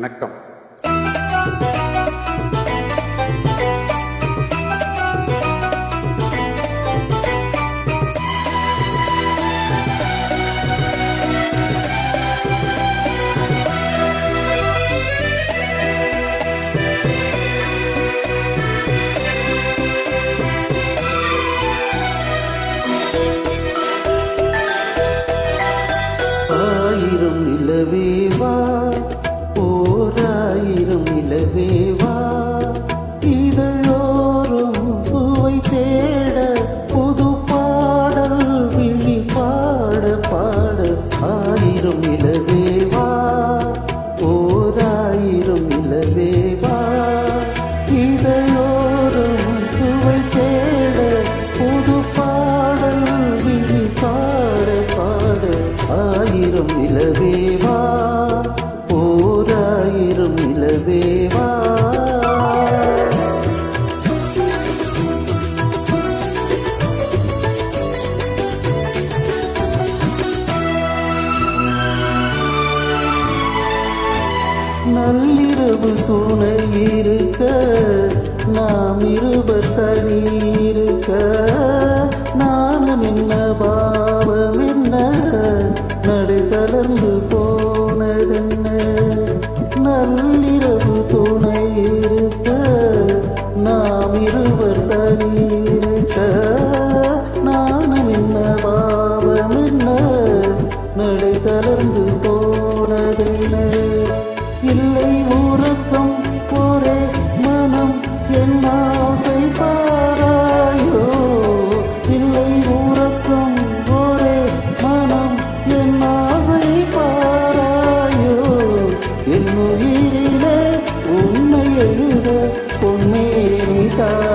வணக்கம் இருபது துணை இருக்க நாம் இருபத்தணி இருக்க நாணம் என்ன பாவம் என்ன நடை தளர்ந்து போனதென்ன? நல்லிரவு துணை இருக்க நாம் இருவர் தனி என் உயிரிலே உண்மை எழுத பொன்னேரிதான்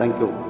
Thank you.